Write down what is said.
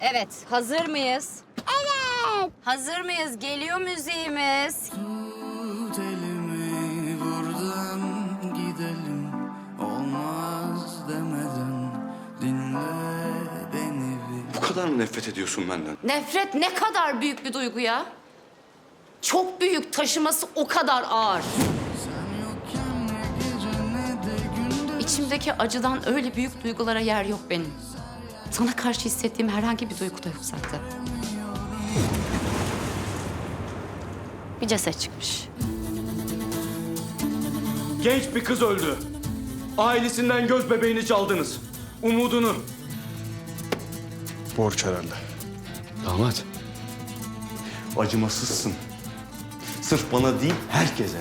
Evet, hazır mıyız? Evet. Hazır mıyız? Geliyor müziğimiz. Tut elimi buradan gidelim Olmaz demeden dinle beni bir Bu kadar mı nefret ediyorsun benden? Nefret ne kadar büyük bir duygu ya. Çok büyük taşıması o kadar ağır. İçimdeki acıdan öyle büyük duygulara yer yok benim. Sana karşı hissettiğim herhangi bir duygu da yok zaten. Bir ceset çıkmış. Genç bir kız öldü. Ailesinden göz bebeğini çaldınız. Umudunu. Borç herhalde. Damat. Acımasızsın. Sırf bana değil herkese.